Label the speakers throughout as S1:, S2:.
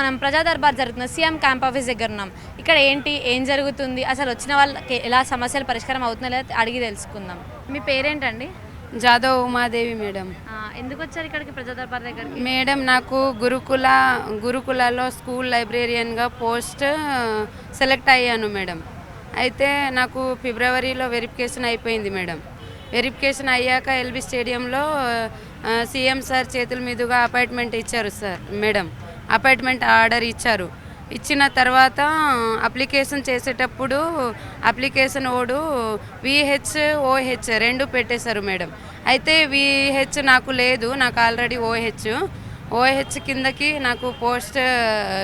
S1: మనం ప్రజా దర్బార్ జరుగుతున్న సీఎం క్యాంప్ ఆఫీస్ దగ్గర ఉన్నాం. ఇక్కడ ఏంటి ఏం జరుగుతుంది అసలు వచ్చిన వాళ్ళకి ఎలా సమస్యలు పరిష్కారం అవుతున్నాయో లేదో అడిగి తెలుసుకుందాం. మీ పేరేంటండి?
S2: జాదవ్ ఉమాదేవి మేడం.
S1: ఎందుకు వచ్చారు ఇక్కడికి ప్రజా దర్బార్ దగ్గరికి?
S2: మేడం నాకు గురుకుల గురుకులలో స్కూల్ లైబ్రేరియన్గా పోస్ట్ సెలెక్ట్ అయ్యాను మేడం. అయితే నాకు ఫిబ్రవరిలో వెరిఫికేషన్ అయిపోయింది మేడం. వెరిఫికేషన్ అయ్యాక ఎల్బీ స్టేడియంలో సీఎం సార్ చేతుల మీదుగా అపాయింట్మెంట్ ఇచ్చారు సార్ మేడం. అపాయింట్మెంట్ ఆర్డర్ ఇచ్చారు. ఇచ్చిన తర్వాత అప్లికేషన్ చేసేటప్పుడు అప్లికేషన్ ఓడు విహెచ్ ఓహెచ్ రెండు పెట్టేశారు మేడం. అయితే విహెచ్ నాకు లేదు నాకు ఆల్రెడీ ఓహెచ్ ఓహెచ్ కిందకి నాకు పోస్ట్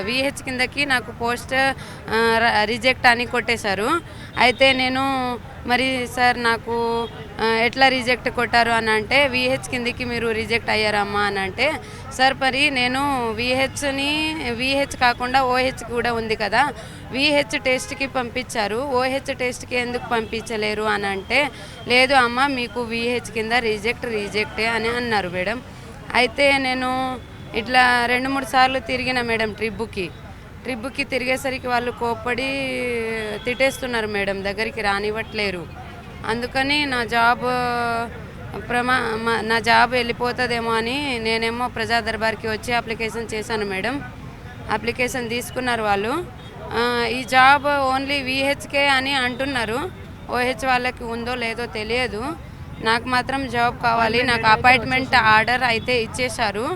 S2: విహెచ్ కిందకి నాకు పోస్ట్ రిజెక్ట్ అని కొట్టేశారు. అయితే నేను మరి సార్ నాకు ఎట్లా రిజెక్ట్ కొట్టారు అని అంటే విహెచ్ కిందకి మీరు రిజెక్ట్ అయ్యారమ్మా అని అంటే సార్ మరి నేను విహెచ్ని విహెచ్ కాకుండా ఓహెచ్ కూడా ఉంది కదా విహెచ్ టెస్ట్కి పంపించారు. ఓహెచ్ టెస్ట్కి ఎందుకు పంపించలేరు అని అంటే లేదు అమ్మ మీకు విహెచ్ కింద రిజెక్ట్ రిజెక్టే అని అన్నారు మేడం. అయితే నేను ఇట్లా రెండు మూడు సార్లు తిరిగిన మేడం ట్రిప్పుకి. ట్రిప్పుకి తిరిగేసరికి వాళ్ళు కోప్పడి తిట్టేస్తున్నారు మేడం దగ్గరికి రానివ్వట్లేరు. అందుకని నా జాబ్ ప్రమా నా జాబ్ వెళ్ళిపోతుందేమో అని నేనేమో ప్రజా దర్బార్కి వచ్చి అప్లికేషన్ చేశాను మేడం. అప్లికేషన్ తీసుకున్నారు వాళ్ళు. ఈ జాబ్ ఓన్లీ విహెచ్కే అని అంటున్నారు. ఓహెచ్ వాళ్ళకి ఉందో లేదో తెలియదు. నాకు మాత్రం జాబ్ కావాలి నాకు అపాయింట్మెంట్ ఆర్డర్ అయితే ఇచ్చేశారు.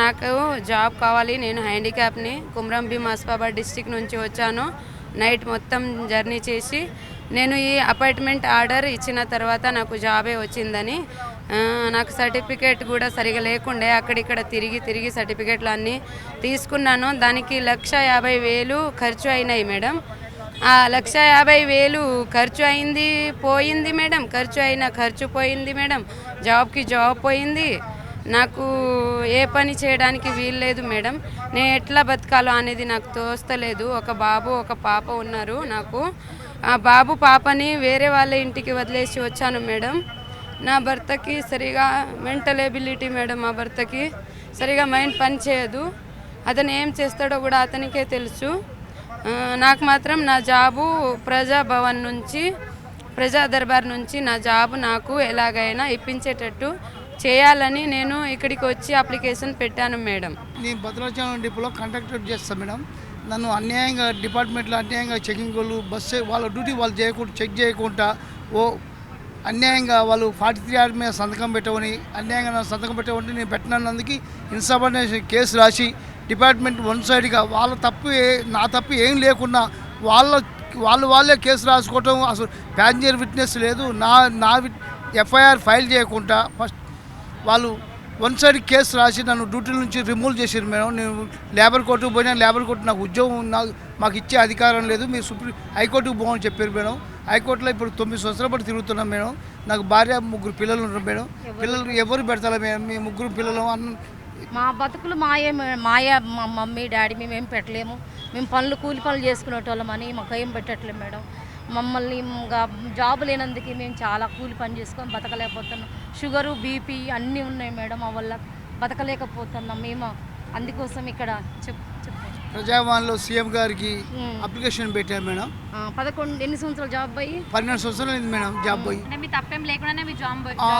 S2: నాకు జాబ్ కావాలి నేను హ్యాండిక్యాప్ని కుమ్రం భీమ్ ఆస్ఫాబాద్ డిస్టిక్ నుంచి వచ్చాను. నైట్ మొత్తం జర్నీ చేసి నేను ఈ అపాయింట్మెంట్ ఆర్డర్ ఇచ్చిన తర్వాత నాకు జాబే వచ్చిందని. నాకు సర్టిఫికేట్ కూడా సరిగా లేకుండే అక్కడిక్కడ తిరిగి తిరిగి సర్టిఫికేట్లు అన్నీ తీసుకున్నాను. దానికి లక్ష యాభై వేలు ఖర్చు అయినాయి మేడం. ఆ లక్ష యాభై వేలు ఖర్చు అయింది పోయింది మేడం. ఖర్చు అయిన ఖర్చు పోయింది మేడం. జాబ్కి జాబ్ పోయింది. నాకు ఏ పని చేయడానికి వీల్లేదు మేడం. నేను ఎట్లా బతకాలో అనేది నాకు తోస్తలేదు. ఒక బాబు ఒక పాప ఉన్నారు నాకు. ఆ బాబు పాపని వేరే వాళ్ళ ఇంటికి వదిలేసి వచ్చాను మేడం. నా భర్తకి సరిగా మెంటల్ ఎబిలిటీ మేడం మా భర్తకి సరిగా మైండ్ పని చేయదు. అతను ఏం చేస్తాడో కూడా అతనికే తెలుసు. నాకు మాత్రం నా జాబు ప్రజాభవన్ నుంచి ప్రజా దర్బార్ నుంచి నా జాబు నాకు ఎలాగైనా ఇప్పించేటట్టు చేయాలని నేను ఇక్కడికి వచ్చి అప్లికేషన్ పెట్టాను మేడం.
S3: నేను భద్రాచలం డిపోలో కండక్టర్ చేస్తాను మేడం. నన్ను అన్యాయంగా డిపార్ట్మెంట్లో అన్యాయంగా చెకింగ్ వాళ్ళు బస్సు వాళ్ళ డ్యూటీ వాళ్ళు చేయకుండా చెక్ చేయకుండా ఓ అన్యాయంగా వాళ్ళు ఫార్టీ త్రీ ఆర్ మీద సంతకం పెట్టవని అన్యాయంగా నా సంతకం పెట్టవని నేను పెట్టినందుకు ఇన్సబార్డినేషన్ కేసు రాసి డిపార్ట్మెంట్ వన్ సైడ్గా వాళ్ళ తప్పు నా తప్పు ఏం లేకుండా వాళ్ళ వాళ్ళు వాళ్ళే కేసు రాసుకోవటం అసలు ప్యాసింజర్ విట్నెస్ లేదు. నా నా ఎఫ్ఐఆర్ ఫైల్ చేయకుండా ఫస్ట్ వాళ్ళు వన్ సైడ్ కేసు రాసి నన్ను డ్యూటీ నుంచి రిమూవ్ చేసారు మేడం. నేను లేబర్ కోర్టుకు పోయినా లేబర్ కోర్టు నాకు ఉద్యోగం నాకు మాకు ఇచ్చే అధికారం లేదు మీరు సుప్రీం హైకోర్టుకు పోమని చెప్పారు మేడం. హైకోర్టులో ఇప్పుడు తొమ్మిది సంవత్సరాల పాటు తిరుగుతున్నాం మేడం. నాకు భార్య ముగ్గురు పిల్లలు ఉన్నారు మేడం. పిల్లలు ఎవరు పెడతారా? మేడం మీ ముగ్గురు పిల్లలు అన్న
S4: మా బతుకులు మాయే మే- మాయ మా మమ్మీ డాడీ మేము ఏం పెట్టలేము. మేము పనులు కూలి పనులు చేసుకునేటోళ్ళమని మాకు ఏం పెట్టట్లేము మేడం. మమ్మల్ని ఇంకా జాబ్ లేనందుకు మేము చాలా కూలి పని చేసుకొని బతకలేకపోతున్నాం. షుగరు బీపీ అన్నీ ఉన్నాయి మేడం మా వల్ల. బతకలేకపోతున్నాం మేము. అందుకోసం ఇక్కడ చెప్
S3: ప్రజావాణిలో సీఎం గారికి. అప్లికేషన్ పెట్టాను మేడం.
S4: ఆ, పదకొండు ఎన్ని సంవత్సరాలు జాబ్ అయ్యి
S3: పన్నెండు సంవత్సరాలు అయింది మేడం జాబ్ పోయి.
S1: అంటే మీ తప్పేం
S3: ఆ?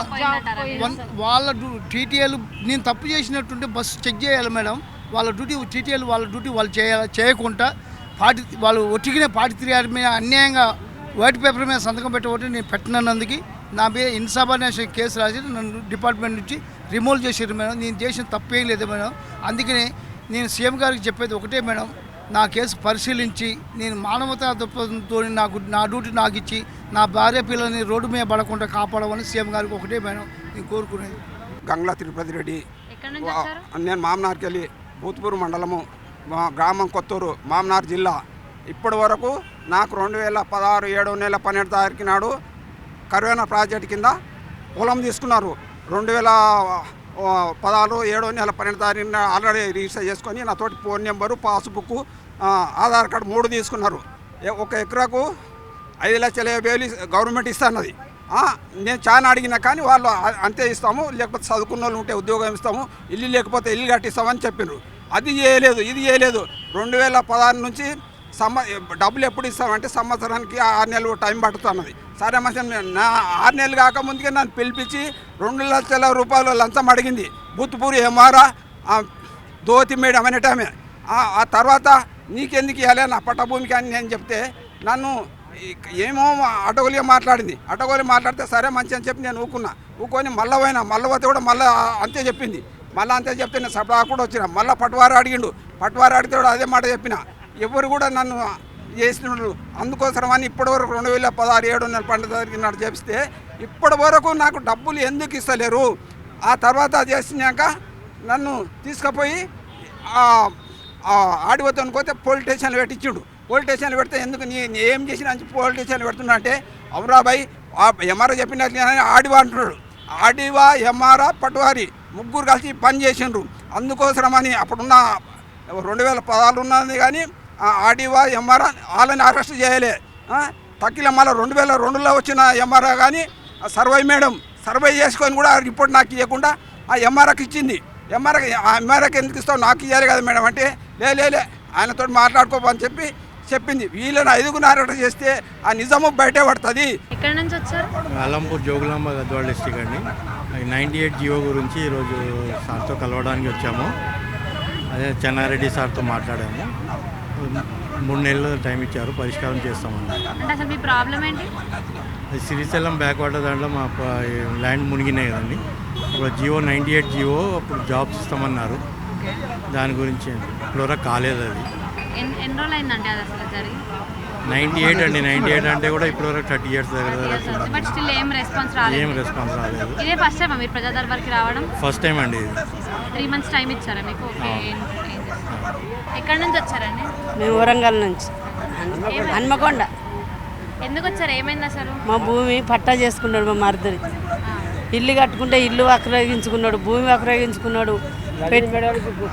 S3: వన్ వాళ్ళ టీటీఎల్ నేను తప్పు చేసినట్టుంటే బస్సు చెక్ చేయాలి మేడం. వాళ్ళ డ్యూటీ టీటీఎల్ వాళ్ళ డ్యూటీ వాళ్ళు చేయాలి చేయకుండా పార్టీ వాళ్ళు ఒట్టిగిన పార్టీ త్రీ ఆర్ మీద అన్యాయంగా వైట్ పేపర్ మీద సంతకం పెట్టబట్టి నేను పెట్టినందుకు నా మీద ఇన్సబార్డినేషన్ కేసు రాసి నన్ను డిపార్ట్మెంట్ నుంచి రిమూవ్ చేసారు మేడం. నేను చేసిన తప్పేం లేదు మేడం. అందుకనే నేను సీఎం గారికి చెప్పేది ఒకటే మేడం. నా కేసు పరిశీలించి నేను మానవతా దృక్పథంతో నాకు నా డ్యూటీ నాకు ఇచ్చి నా భార్య పిల్లల్ని రోడ్డు మీద పడకుండా కాపాడమని సీఎం గారికి ఒకటే మేడం నేను కోరుకునేది.
S5: గంగ్లా తిరుపతి రెడ్డి నేను మామనార్కి వెళ్ళి భూత్పూర్ మండలము మా గ్రామం కొత్తూరు మామనార్ జిల్లా. ఇప్పటి వరకు నాకు రెండు వేల పదహారు ఏడు నెల పన్నెండు తారీఖు నాడు కరోనా ప్రాజెక్ట్ కింద పొలం తీసుకున్నారు. రెండు వేల పదహారు ఏడో నెల పన్నెండు తారీఖున ఆల్రెడీ రిజిస్టర్ చేసుకొని నా తోటి phone number passbook Aadhaar card మూడు తీసుకున్నారు. ఏ- ఒక ఎకరాకు ఐదు లక్షల యాభై వేలు గవర్నమెంట్ ఇస్తున్నది. నేను చాలా అడిగినా కానీ వాళ్ళు అంతే ఇస్తాము. లేకపోతే చదువుకున్న వాళ్ళు ఉంటే ఉద్యోగం ఇస్తాము. ఇల్లు లేకపోతే ఇల్లు కట్టిస్తామని చెప్పిండ్రు అది చేయలేదు ఇది చేయలేదు. రెండు వేల పదహారు నుంచి సంవ డబ్బులు ఎప్పుడు ఇస్తామంటే సంవత్సరానికి ఆరు నెలలు టైం పడుతున్నది. సరే మంచి నా ఆరు నెలలు కాక ముందుకే నన్ను పిలిపించి రెండు లక్షల రూపాయలు లంచం అడిగింది. బుత్తుపూరి ఏమారా దోతి మేడం అనే టైమే. ఆ- తర్వాత నీకెందుకు ఇవ్వాలి నా పట్టభూమికి అని నేను చెప్తే నన్ను ఏమో అటగోలిగా మాట్లాడింది. అటగోలి మాట్లాడితే సరే మంచి అని చెప్పి నేను ఊకున్నా ఊకొని మళ్ళీ పోయినా మళ్ళీ పోతే కూడా మళ్ళీ అంతే చెప్పింది. మళ్ళీ అంతే చెప్తే నేను సపడా కూడా వచ్చిన. మళ్ళీ పట్టువారు అడిగిండు. పట్టువారు అడిగితే కూడా అదే మాట చెప్పిన. ఎవరు కూడా నన్ను చేసినట్లు అందుకోసం అని ఇప్పటివరకు రెండు వేల పదహారు ఏడు వందల పండుగ జరిగినట్టు చెప్తే ఇప్పటి వరకు నాకు డబ్బులు ఎందుకు ఇస్తలేరు? ఆ తర్వాత చేసినాక నన్ను తీసుకుపోయి ఆ ఆ ఆడిపోతాను పోతే పోలీస్ స్టేషన్లో పెట్టించుడు. పోలీస్ స్టేషన్లో పెడితే ఎందుకు నీ ఏం చేసినా అని పోలీస్ స్టేషన్లో పెడుతున్నా అంటే అవురాబాయ్ ఎంఆర్ఓ చెప్పినట్లు ఆడివా అంటున్నాడు. ఆడివా ఎంఆర్ఆ పటువారి ముగ్గురు కలిసి పని చేసిండ్రు అందుకోసమని అప్పుడున్న రెండు వేల పదహారు ఉన్నది కానీ ఆ ఆడివా ఎంఆర్ఆ వాళ్ళని అరెస్ట్ చేయలే. తక్కిన తక్కిల మళ్ళీ రెండు వేల రెండులో వచ్చిన ఎంఆర్ఆ కానీ సర్వే మేడం సర్వే చేసుకొని కూడా ఆ రిపోర్ట్ నాకు ఇవ్వకుండా ఆ ఎంఆర్ఆకి ఇచ్చింది. ఎంఆర్ఆకి ఎంఆర్ఆకి ఎందుకు ఇస్తావు? నాకు ఇవ్వాలి కదా మేడం అంటే లే లే లే ఆయనతో మాట్లాడుకోమని చెప్పి చెప్పింది. వీళ్ళని ఐదుగురు అరెస్ట్ చేస్తే ఆ నిజము బయటే పడుతుంది.
S1: ఎక్కడి నుంచి వచ్చారు?
S6: అలంపూర్ జోగులాంబ గద్వాల డిస్టిక్ అండి. నైంటీ ఎయిట్ జియో గురించి ఈరోజు సార్తో కలవడానికి వచ్చాము. అదే చెన్నారెడ్డి సార్తో మాట్లాడాము. మూడు నెలలు టైం ఇచ్చారు. పరిష్కారం చేస్తామన్నారు.
S1: అంటే అసలు మీ ప్రాబ్లం ఏంటి?
S6: అది శ్రీశైలం బ్యాక్వాటర్ దాంట్లో మా ల్యాండ్ మునిగినాయి కదండి. ఇప్పుడు జియో నైంటీ ఎయిట్ జియో అప్పుడు జాబ్స్ ఇస్తామన్నారు. దాని గురించి ఇప్పటివరకు కాలేదు అది.
S1: ఎన్ని రోజులు అయిందండి అది అసలు జరిగి?
S6: నైంటీ ఎయిట్ అండి నైంటీ ఎయిట్ అంటే కూడా ఇప్పటివరకు థర్టీ ఇయర్స్ దగ్గర.
S1: బట్ స్టిల్ ఏం రెస్పాన్స్
S6: ఏం
S1: రాలేదు
S6: రెస్పాన్స్ రాలేదు.
S1: ఇదే ఫస్ట్ టైం మీరు ప్రజా దర్బార్కి రావడం?
S6: ఫస్ట్ టైం అండి
S1: త్రీ మంత్స్ టైం ఇచ్చారా మీకు? ఓకే ఏం- ఏం? ఎక్కడి నుంచి వచ్చారండి?
S7: మేము వరంగల్ నుంచి. హన్మకొండ.
S1: ఎందుకు వచ్చారు? ఏమైంది అసలు?
S7: మా భూమి పట్టా చేసుకున్నాడు మా మరిద్దరి ఇల్లు కట్టుకుంటే ఇల్లు ఆక్రయించుకున్నాడు భూమి ఆక్రయించుకున్నాడు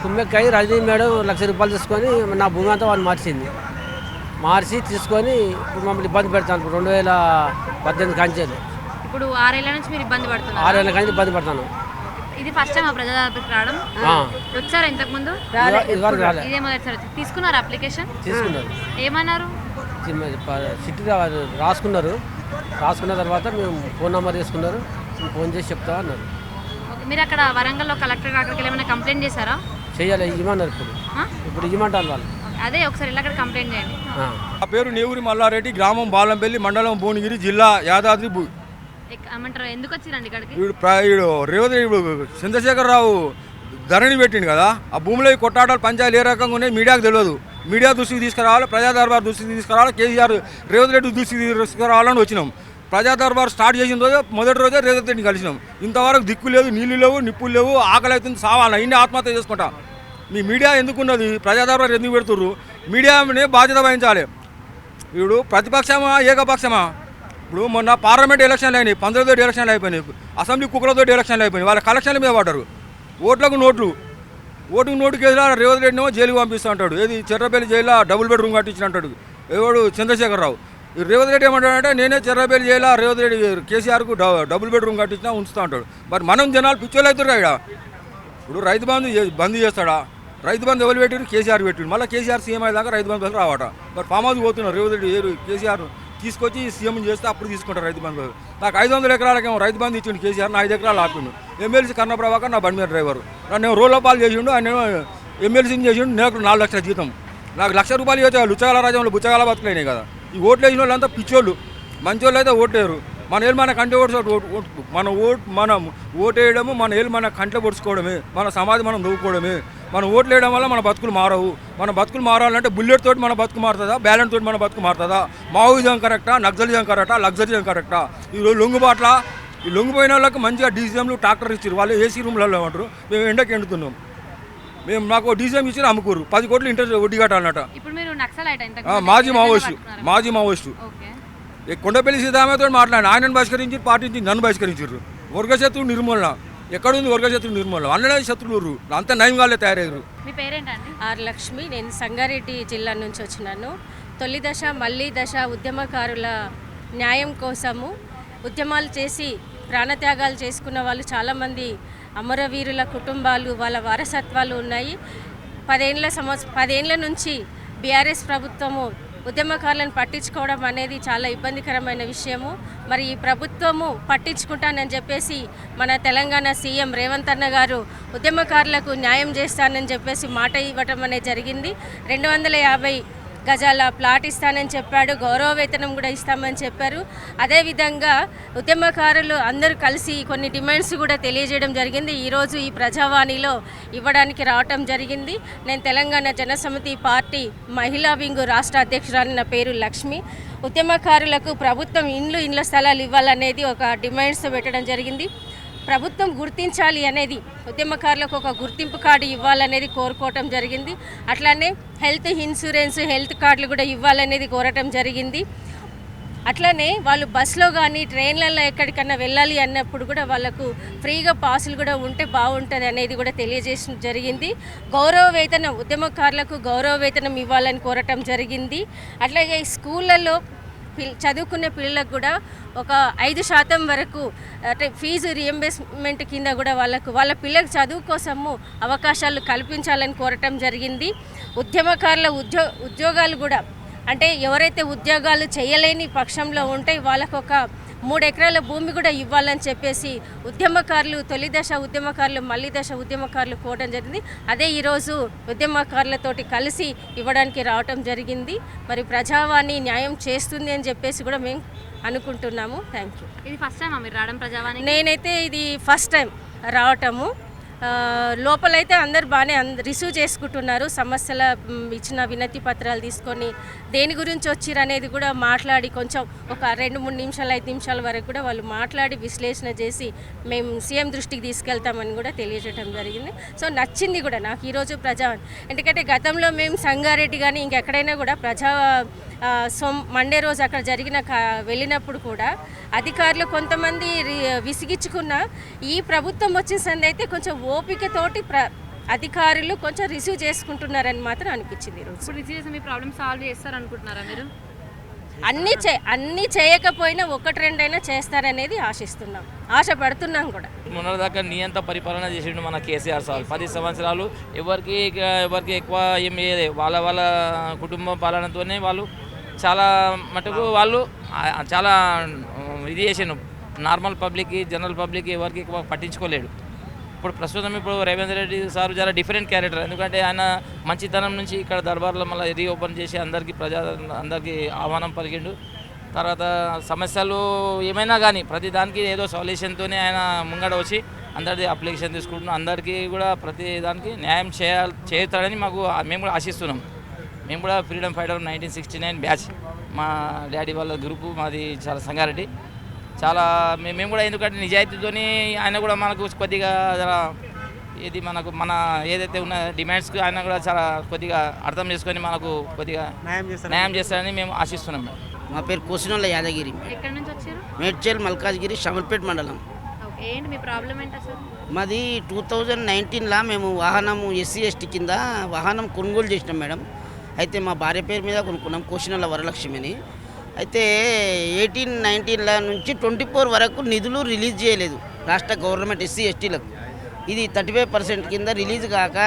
S8: కుమ్మెక్కాయి రజనీ మేడం లక్ష రూపాయలు తీసుకొని నా భూమి అంతా వాళ్ళు మార్చింది. మార్చి తీసుకొని ఇప్పుడు మమ్మల్ని ఇబ్బంది పెడతాను రెండు వేల పద్దెనిమిది కంచెలు.
S1: ఇప్పుడు ఆరేళ్ళ నుంచి మీరు ఇబ్బంది పడుతున్నారు.
S8: ఆరేళ్ళ కానీ ఇబ్బంది పడతాను.
S1: ఇది ఫస్ట్ టైం ప్రజా దర్బార్కి రావడం. వచ్చారా ఇంతకు ముందు? ఇదే మొదటిసారి. తీసుకున్నారు అప్లికేషన్
S8: తీసుకున్నారు.
S1: ఏమన్నారు?
S8: సిటీ రాసుకున్నారు. రాసుకున్న తర్వాత మేము ఫోన్ నెంబర్ తీసుకున్నారు. ఫోన్ చేసి చెప్తా అన్నారు.
S1: మీరు అక్కడ వరంగల్లో కలెక్టర్ అక్కడికి ఏమైనా కంప్లైంట్ చేశారా?
S8: చెయ్యాలి ఇవ్వమన్నారు ఇప్పుడు? ఇప్పుడు ఇవ్వమంటారు వాళ్ళు.
S1: అదే ఒకసారి వెళ్ళి అక్కడ కంప్లైంట్ చేయండి.
S8: ఆ.
S9: నా పేరు నేవూరి మల్లారెడ్డి గ్రామం బాలంపల్లి మండలం భువనగిరి జిల్లా యాదాద్రి భూ
S1: ఎక్- ఏమంటారు ఎందుకు వచ్చిరండి ఇక్కడికి?
S9: వీడు ప్ర- వీడు రేవంత్ ఇప్పుడు చంద్రశేఖరరావు ధరణి పెట్టిండు కదా ఆ భూమిలో ఈ కొట్టాటాలు పంచాయలు ఏ రకంగా ఉన్నాయి మీడియాకు తెలియదు. మీడియా దృష్టికి తీసుకురావాలి ప్రజా దర్బార్ దృష్టికి తీసుకురావాలి కేసీఆర్ రేవంత్ రెడ్డి దృష్టికి తీసుకురావాలని వచ్చినాం. ప్రజా దర్బార్ స్టార్ట్ చేసిన రోజే మొదటి రోజే రేవంత్ కలిసినాం. ఇంతవరకు దిక్కు లేదు నీళ్ళు లేవు నిప్పులు లేవు ఆకలి అవుతుంది సావాలి ఇన్ని ఆత్మహత్య చేసుకుంటా. మీ మీడియా ఎందుకున్నది? ప్రజా దర్బార్ ఎందుకు పెడుతుర్రు? మీడియాని బాధ్యత వహించాలి. ఇప్పుడు ప్రతిపక్షమా ఏకపక్షమా? ఇప్పుడు మొన్న పార్లమెంట్ ఎలక్షన్లు అయినాయి పంతొమ్మిది ఎలక్షన్లు అయిపోయినాయి అసెంబ్లీ కుక్కలతో ఎలక్షన్లు అయిపోయినాయి వాళ్ళ కలెక్షన్ల మీద పడ్డారు. ఓట్లకు నోట్లు. ఓటుకు నోటు కేసులో రేవంత్ రెడ్డినేమో జైలుకి పంపిస్తూ అంటాడు. ఏది చెర్రపల్లి జైల్లో డబుల్ బెడ్రూమ్ కట్టించిన అంటాడు. ఎవడు? చంద్రశేఖరరావు. రేవంత్ రెడ్డి ఏమంటాడంటే నేనే చెర్రబేలు చేయాలా? రేవంత్ రెడ్డి కేసీఆర్కు డబుల్ బెడ్రూమ్ కట్టించినా ఉంచుతా అంటాడు. మరి మనం జనాలు పిచ్చోళ్ళు అవుతారు ఇక్కడ. ఇప్పుడు రైతు బంధు బంద్ చేస్తాడా? రైతు బంధు ఎవరు పెట్టారు కేసీఆర్ పెట్టిండు మళ్ళీ కేసీఆర్ సీఎం అయ్యేదాకా రైతు బంధు అసలు రావట మరి ఫామ్ హౌస్ పోతున్నారు రేవంత్ రెడ్డి ఏరు కేసీఆర్ తీసుకొచ్చి సీఎం చేస్తే అప్పుడు తీసుకుంటారు రైతు బంధు. నాకు ఐదు వందల ఎకరాలకేమో రైతు బంధు ఇచ్చిండు కేసీఆర్ నా ఐదు ఎకరాలు ఆపిండు. ఎమ్మెల్సీ కన్న ప్రభాకర్ నా బండి మీద డ్రైవర్. నన్ను రోడ్ల పాలు చేసిండు ఆయన ఎమ్మెల్సీని చేసిండు నాకు నాలుగు లక్షల జీతం. నాకు లక్ష రూపాయలు ఇవ్వచ్చు? లుచ్చగాల రాజ్యంలో బుచ్చగాల బతుకులేనే కదా. ఈ ఓట్లు వేసిన వాళ్ళంతా పిచ్చోళ్ళు. మంచోళ్ళు అయితే ఓట్లేరు. మన ఏళ్ళు మన కంటే ఓటు ఓటు- మన ఓటు మనం ఓటేయడము మన ఏళ్ళు మన కంట్లో పొడుచుకోవడమే మన సమాధి మనం నవ్వుకోవడమే. మనం ఓట్లు వేయడం వల్ల మన బతుకులు మారవు. మన బతుకులు మారాలంటే బుల్లెట్ తోటి మన బతుకు మారుతుందా బ్యాలెన్స్ తోటి మన బతుకు మారుతుందా? మావోయిజం కరెక్టా నక్సలిజం కరెక్టా లగ్జరిజం కరెక్టా? ఈరోజు లొంగుబాట్ల ఈ లొంగిపోయిన వాళ్ళకి మంచిగా డీజీఎంలు ట్రాక్టర్ ఇచ్చారు వాళ్ళు ఏసీ రూమ్లలో ఉంటారు మేము ఎండకి ఎండుతున్నాం. మేము మాకు డీసీఎం ఇచ్చారు అమ్ముకోరు పది కోట్లు ఇంటర్ వడ్డీ కట్టాలన్నట.
S1: ఇప్పుడు మీరు నక్సలైట్ ఇంతకు
S9: ఆ,
S1: ముందు
S9: మాజీ
S1: ఎక్కడ
S9: మావోయిస్టు.
S1: పట్టుకున్నారా?
S9: మాజీ మావోయిస్టు.
S1: ఓకే.
S9: ఈ కొండపల్లి సీతారామయ్యతో మాట్లాడిన ఆయనను బహిష్కరించి పార్టీ నుంచి నన్ను బహిష్కరించారు వర్గశత్రువు నిర్మూలన. ఎక్కడుంది వర్గశత్రువు నిర్మూలన? అన్నడే శత్రువులు అంత నయంగాలే తయారయ్యారు.
S1: మీ పేరేంటండి?
S10: ఆర్ లక్ష్మి నేను సంగారెడ్డి జిల్లా నుంచి వచ్చినాను. తొలి దశ మళ్ళీ దశ ఉద్యమకారుల న్యాయం కోసము ఉద్యమాలు చేసి ప్రాణత్యాగాలు చేసుకున్న వాళ్ళు చాలామంది అమరవీరుల కుటుంబాలు వాళ్ళ వారసత్వాలు ఉన్నాయి. పదేండ్ల సంవత్సరం పదేండ్ల నుంచి బీఆర్ఎస్ ప్రభుత్వము ఉద్యమకారులను పట్టించుకోవడం అనేది చాలా ఇబ్బందికరమైన విషయము. మరి ఈ ప్రభుత్వము పట్టించుకుంటానని చెప్పేసి మన తెలంగాణ సీఎం రేవంత్ అన్న గారు ఉద్యమకారులకు న్యాయం చేస్తానని చెప్పేసి మాట ఇవ్వటం అనేది జరిగింది. రెండు వందల యాభై గజాల ప్లాట్ ఇస్తానని చెప్పాడు గౌరవ వేతనం కూడా ఇస్తామని చెప్పారు. అదేవిధంగా ఉద్యమకారులు అందరూ కలిసి కొన్ని డిమాండ్స్ కూడా తెలియజేయడం జరిగింది. ఈరోజు ఈ ప్రజావాణిలో ఇవ్వడానికి రావటం జరిగింది. నేను తెలంగాణ జనసమితి పార్టీ మహిళా వింగు రాష్ట్ర అధ్యక్షురాలు నా పేరు లక్ష్మి. ఉద్యమకారులకు ప్రభుత్వం ఇండ్లు ఇండ్ల స్థలాలు ఇవ్వాలనేది ఒక డిమాండ్స్ పెట్టడం జరిగింది. ప్రభుత్వం గుర్తించాలి అనేది ఉద్యమకారులకు ఒక గుర్తింపు కార్డు ఇవ్వాలనేది కోరుకోవటం జరిగింది. అట్లానే హెల్త్ ఇన్సూరెన్స్ హెల్త్ కార్డులు కూడా ఇవ్వాలనేది కోరటం జరిగింది. అట్లనే వాళ్ళు బస్సులో కానీ ట్రైన్లలో ఎక్కడికన్నా వెళ్ళాలి అన్నప్పుడు కూడా వాళ్ళకు ఫ్రీగా పాసులు కూడా ఉంటే బాగుంటుంది అనేది కూడా తెలియజేసిన జరిగింది. గౌరవ వేతనం ఉద్యమకారులకు గౌరవ వేతనం ఇవ్వాలని కోరటం జరిగింది. అట్లాగే ఈ స్కూళ్ళల్లో పిల్ చదువుకునే పిల్లలకు కూడా ఒక ఐదు శాతం వరకు అంటే ఫీజు రియంబర్స్మెంట్ కింద కూడా వాళ్ళకు వాళ్ళ పిల్లలకు చదువు కోసము అవకాశాలు కల్పించాలని కోరటం జరిగింది. ఉద్యమకారుల ఉద్యో ఉద్యోగాలు కూడా అంటే ఎవరైతే ఉద్యోగాలు చేయలేని పక్షంలో ఉంటే వాళ్ళకు ఒక మూడు ఎకరాల భూమి కూడా ఇవ్వాలని చెప్పేసి ఉద్యమకారులు తొలి దశ ఉద్యమకారులు మళ్ళీ దశ ఉద్యమకారులు కోవడం జరిగింది. అదే ఈరోజు ఉద్యమకారులతోటి కలిసి ఇవ్వడానికి రావటం జరిగింది. మరి ప్రజావాణి న్యాయం చేస్తుంది అని చెప్పేసి కూడా మేము అనుకుంటున్నాము. థ్యాంక్ యూ
S1: ఇది ఫస్ట్ మీరు రావడం ప్రజావాణి?
S10: నేనైతే ఇది ఫస్ట్ టైం రావటము. లోపలైతే అందరు బాగానే అంద రిసీవ్ చేసుకుంటున్నారు. సమస్యల ఇచ్చిన వినతి పత్రాలు తీసుకొని దేని గురించి వచ్చిర్రు అనేది కూడా మాట్లాడి కొంచెం ఒక రెండు మూడు నిమిషాలు ఐదు నిమిషాల వరకు కూడా వాళ్ళు మాట్లాడి విశ్లేషణ చేసి మేము సీఎం దృష్టికి తీసుకెళ్తామని కూడా తెలియజేయడం జరిగింది. సో నచ్చింది కూడా నాకు ఈరోజు ప్రజా ఎందుకంటే గతంలో మేము సంగారెడ్డి కానీ ఇంకెక్కడైనా కూడా ప్రజా ఆ, సోమ్ మండే రోజు అక్కడ జరిగిన వెళ్ళినప్పుడు కూడా అధికారులు కొంతమంది విసిగించుకున్న ఈ ప్రభుత్వం వచ్చిన సంది అయితే కొంచెం ఓపికతోటి ప్ర అధికారులు కొంచెం రిసీవ్ చేసుకుంటున్నారని మాత్రం అనిపించింది ఈరోజు
S1: ఇప్పుడు రిసీవ్ చేసి మీ ప్రాబ్లమ్ సాల్వ్ చేస్తారు అనుకుంటున్నారా మీరు?
S10: అన్నీ చే అన్నీ చేయకపోయినా ఒకటి రెండైనా చేస్తారనేది ఆశిస్తున్నాం. ఆశపడుతున్నాం కూడా.
S11: మొన్నటిదాకా నియంత పరిపాలన చేసిండు మన కేసీఆర్ సార్. పది సంవత్సరాలు ఎవరికి ఎవరికి ఎక్కువ ఏం చేయలేదు వాళ్ళ వాళ్ళ కుటుంబ పాలనతోనే వాళ్ళు చాలా మటుకు వాళ్ళు చాలా ఇది చేసిండు. నార్మల్ పబ్లిక్కి జనరల్ పబ్లిక్కి ఎవరికి ఎక్కువ పట్టించుకోలేడు. ఇప్పుడు ప్రస్తుతం ఇప్పుడు రేవంత్ రెడ్డి సార్ చాలా డిఫరెంట్ క్యారెక్టర్. ఎందుకంటే ఆయన మంచితనం నుంచి ఇక్కడ దర్బార్లో మళ్ళీ రీఓపెన్ చేసి అందరికీ ప్రజా అందరికీ ఆహ్వానం పలికిండు. తర్వాత సమస్యలు ఏమైనా కానీ ప్రతి దానికి ఏదో సొల్యూషన్తోనే ఆయన ముంగడ వచ్చి అందరిది అప్లికేషన్ తీసుకుంటున్నాం అందరికీ కూడా ప్రతి దానికి న్యాయం చేయాలి చేస్తాడని మాకు మేము కూడా ఆశిస్తున్నాం. మేము కూడా freedom fighter nineteen sixty nine batch మా డాడీ వాళ్ళ గ్రూపు మాది చాలా సంగారెడ్డి. చాలా మే- మేము కూడా ఎందుకంటే నిజాయితీతోని ఆయన కూడా మనకు కొద్దిగా ఇది మనకు మన ఏదైతే ఉన్న డిమాండ్స్కి ఆయన కూడా చాలా కొద్దిగా అర్థం చేసుకొని మనకు కొద్దిగా న్యాయం చేస్తారని మేము ఆశిస్తున్నాం మేడం.
S12: మా పేరు కోసినోళ్ళ యాదగిరి. మేడ్చల్ మల్కాజ్గిరి షమర్పేట్ మండలం.
S1: ఓకే ఏంటి మీ ప్రాబ్లం ఏంటి అసలు?
S12: మాది టూ థౌజండ్ నైన్టీన్లో మేము వాహనము ఎస్సీ ఎస్టీ కింద వాహనం కొనుగోలు చేసినాం మేడం. అయితే మా భార్య పేరు మీద కొనుక్కున్నాం కోసినోళ్ళ వరలక్ష్మి అని అయితే ఎయిటీన్ నైన్టీన్ల నుంచి ట్వంటీ ఫోర్ వరకు నిధులు రిలీజ్ చేయలేదు రాష్ట్ర గవర్నమెంట్ ఎస్సీ ఎస్టీలకు. ఇది థర్టీ ఫైవ్ పర్సెంట్ కింద రిలీజ్ కాక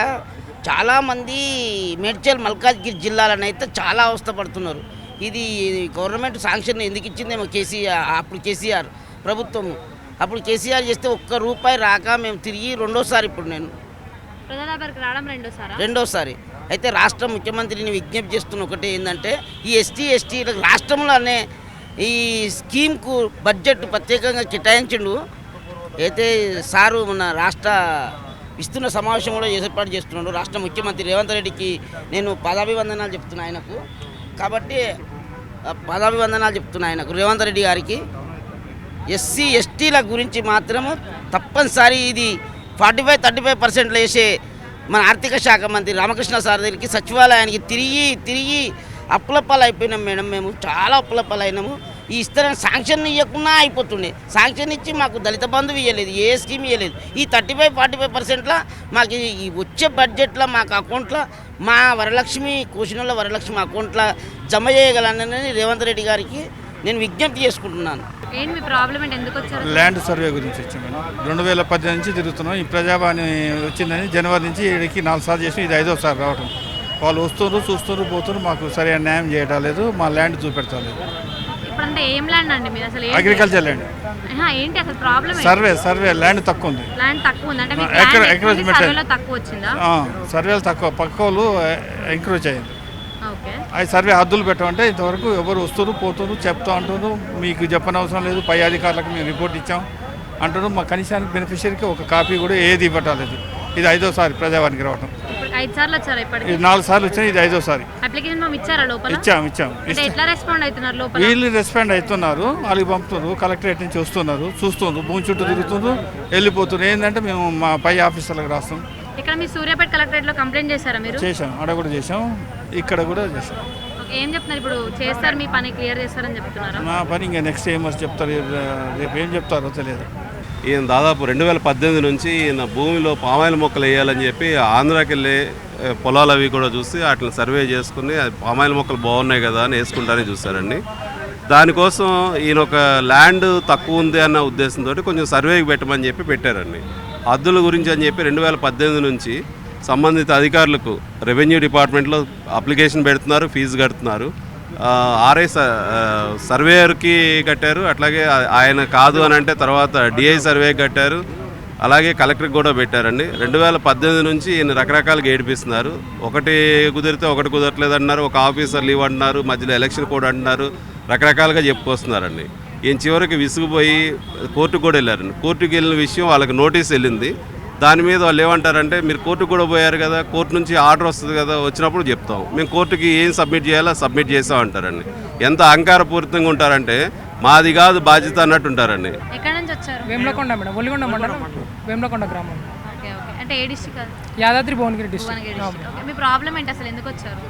S12: చాలామంది మేడ్చల్ మల్కాజ్గిరి జిల్లాలనైతే చాలా అవస్థపడుతున్నారు ఇది గవర్నమెంట్ శాంక్షన్ ఎందుకు ఇచ్చిందేమో కేసీఆర్ అప్పుడు కేసీఆర్ ప్రభుత్వము అప్పుడు కేసీఆర్ చేస్తే ఒక్క రూపాయి రాక మేము తిరిగి రెండోసారి ఇప్పుడు నేను.
S1: రెండోసారి.
S12: అయితే రాష్ట్ర ముఖ్యమంత్రిని విజ్ఞప్తి చేస్తున్న ఒకటి ఏంటంటే ఈ ఎస్టీ ఎస్టీ రాష్ట్రంలోనే ఈ స్కీమ్కు బడ్జెట్ ప్రత్యేకంగా కేటాయించండు. అయితే సారు మన రాష్ట్ర ఇస్తున్న సమావేశం కూడా ఏర్పాటు చేస్తున్నాడు. రాష్ట్ర ముఖ్యమంత్రి రేవంత్ రెడ్డికి నేను పదాభివందనాలు చెప్తున్నా ఆయనకు. కాబట్టి పదాభివందనాలు చెప్తున్నా ఆయనకు రేవంత్ రెడ్డి గారికి. ఎస్సీ ఎస్టీల గురించి మాత్రము తప్పనిసరి ఇది ఫార్టీ ఫైవ్ థర్టీ ఫైవ్ పర్సెంట్లు వేసే మన ఆర్థిక శాఖ మంత్రి రామకృష్ణ సార్ దగ్గరికి సచివాలయానికి తిరిగి తిరిగి అప్పులపాలు అయిపోయినాం మేడం మేము. చాలా అప్పులపాలు అయినాము ఈ ఇస్తారని శాంక్షన్ ఇవ్వకుండా అయిపోతుండే. శాంక్షన్ ఇచ్చి మాకు దళిత బంధువు ఇవ్వలేదు ఏ స్కీమ్ ఇవ్వలేదు ఈ థర్టీ ఫైవ్ ఫార్టీ ఫైవ్ పర్సెంట్లో మాకు ఈ- వచ్చే బడ్జెట్లో మాకు అకౌంట్లో మా వరలక్ష్మి కోసినోళ్ళ వరలక్ష్మి అకౌంట్లో జమ చేయగలనని రేవంత్ రెడ్డి గారికి నేను విజ్ఞప్తి చేసుకుంటున్నాను.
S1: ఏంటి మీ ప్రాబ్లం ఏంటి? ఎందుకు వచ్చారు?
S13: ల్యాండ్ సర్వే గురించి వచ్చాం మేడం. రెండు వేల పద్దెనిమిది నుంచి తిరుగుతున్నాం. ఈ ప్రజావాణి వచ్చిందని జనవరి నుంచి ఇక్కడికి నాలుగు సార్లు చేసి ఇది ఐదోసారి రావడం వాళ్ళు వస్తున్నారు చూస్తున్నారు పోతున్నారు. మాకు సరైన న్యాయం చేయడం లేదు. మా ల్యాండ్ చూపెడతలేదు
S1: ఇప్పుడు అంటే ఏం ల్యాండ్ అండి మీరు అసలు ఏంటి?
S13: Agriculture land.
S1: ఆహా, ఏంటి అసలు ప్రాబ్లం
S13: సర్వే సర్వే ల్యాండ్ తక్కువ ఉంది.
S1: ల్యాండ్ తక్కువ ఉంది అంటే మీకు
S13: ఎక్కడ-
S1: ల్యాండ్
S13: ఎక్కడ
S1: ఉంది? సర్వేలో తక్కువ వచ్చిందా?
S13: ఆ, సర్వేలు తక్కువ. పక్క వాళ్ళు ఎంకరేజ్ అయ్యింది అవి సర్వే హద్దులు పెట్టమంటే ఇంతవరకు ఎవరు వస్తున్నారు పోతున్నారు చెప్తా అంటున్నారు. మీకు చెప్పనవసరం లేదు పై అధికారులకు మేము రిపోర్ట్ ఇచ్చాం. అంటున్నారు మా కనీసానికి బెనిఫిషియరీకి ఒక కాపీ కూడా ఏది ఇవ్వటాలేదు ఇది ఐదోసారి ప్రజావానికి రావటం. ఇది నాలుగు సార్లు వచ్చినాయి ఇది ఐదోసారి. ఇచ్చాం ఇచ్చాం. వీళ్ళు రెస్పాండ్ అవుతున్నారు వాళ్ళకి పంపుతున్నారు కలెక్టరేట్ నుంచి వస్తున్నారు చూస్తున్నారు భూమి చుట్టూ తిరుగుతున్నారు వెళ్ళిపోతున్నారు. ఏంటంటే మేము మా పై ఆఫీసర్లకు రాస్తాం.
S1: ఇక్కడ మీ సూర్యాపేట కలెక్టరేట్లో కంప్లైంట్ చేశారా మీరు?
S13: చేశాం అక్కడ కూడా చేసాం ఇక్కడ కూడా చేసాం
S1: ఓకే, ఏం చెప్తున్నారు? ఇప్పుడు చేస్తారు మీ పని క్లియర్ చేస్తారని చెప్తున్నారా?
S13: మా పని ఇంకా నెక్స్ట్ ఏం వచ్చి చెప్తారు రేపు ఏం చెప్తారో తెలియదు.
S14: ఈయన దాదాపు రెండు వేల పద్దెనిమిది నుంచి ఈయన భూమిలో పామాయిల్ మొక్కలు వేయాలని చెప్పి ఆంధ్రాకి వెళ్ళి పొలాలు అవి కూడా చూసి వాటిని సర్వే చేసుకుని అది పామాయిల్ మొక్కలు బాగున్నాయి కదా అని వేసుకుంటారని చూస్తారండి దానికోసం ఈయన ఒక ల్యాండ్ తక్కువ ఉంది అన్న ఉద్దేశంతో కొంచెం సర్వేకి పెట్టమని చెప్పి పెట్టారండి. హద్దుల గురించి అని చెప్పి రెండు వేల పద్దెనిమిది నుంచి సంబంధిత అధికారులకు రెవెన్యూ డిపార్ట్మెంట్లో అప్లికేషన్ పెడుతున్నారు ఫీజు కడుతున్నారు. ఆర్ఐ సర్వేయర్కి కట్టారు అట్లాగే ఆయన కాదు అని అంటే తర్వాత డిఐ సర్వే కట్టారు అలాగే కలెక్టర్కి కూడా పెట్టారండి. రెండు వేల పద్దెనిమిది నుంచి ఈయన రకరకాలుగా ఏడిపిస్తున్నారు. ఒకటి కుదిరితే ఒకటి కుదరట్లేదు అంటున్నారు ఒక ఆఫీసర్ లీవ్ అంటున్నారు మధ్యలో ఎలక్షన్ కోడ్ అంటున్నారు రకరకాలుగా చెప్పుకొస్తున్నారండి. ఈయన చివరికి విసుగుపోయి కోర్టుకు కూడా వెళ్ళారండి. కోర్టుకు వెళ్ళిన విషయం వాళ్ళకి నోటీస్ వెళ్ళింది. దాని మీద వాళ్ళు ఏమంటారంటే మీరు కోర్టుకు కూడా పోయారు కదా కోర్టు నుంచి ఆర్డర్ వస్తుంది కదా వచ్చినప్పుడు చెప్తాం. మేము కోర్టుకి ఏం సబ్మిట్ చేయాలో సబ్మిట్ చేసాం అంటారండి. ఎంత అహంకారపూరితంగా ఉంటారంటే మాది కాదు బాధ్యత అన్నట్టు ఉంటారండి.
S1: ఎక్కడి నుంచి వచ్చారు?
S15: వేములకొండ మేడం ఒలిగొండ మండలం. వేములకొండ గ్రామం.
S1: Okay okay. అంటే ఏ డిస్ట్రిక్ట్ అది?
S15: యాదాద్రి భువనగిరి డిస్ట్రిక్ట్.
S1: మీ ప్రాబ్లం ఏంటి అసలు? ఎందుకు వచ్చారు?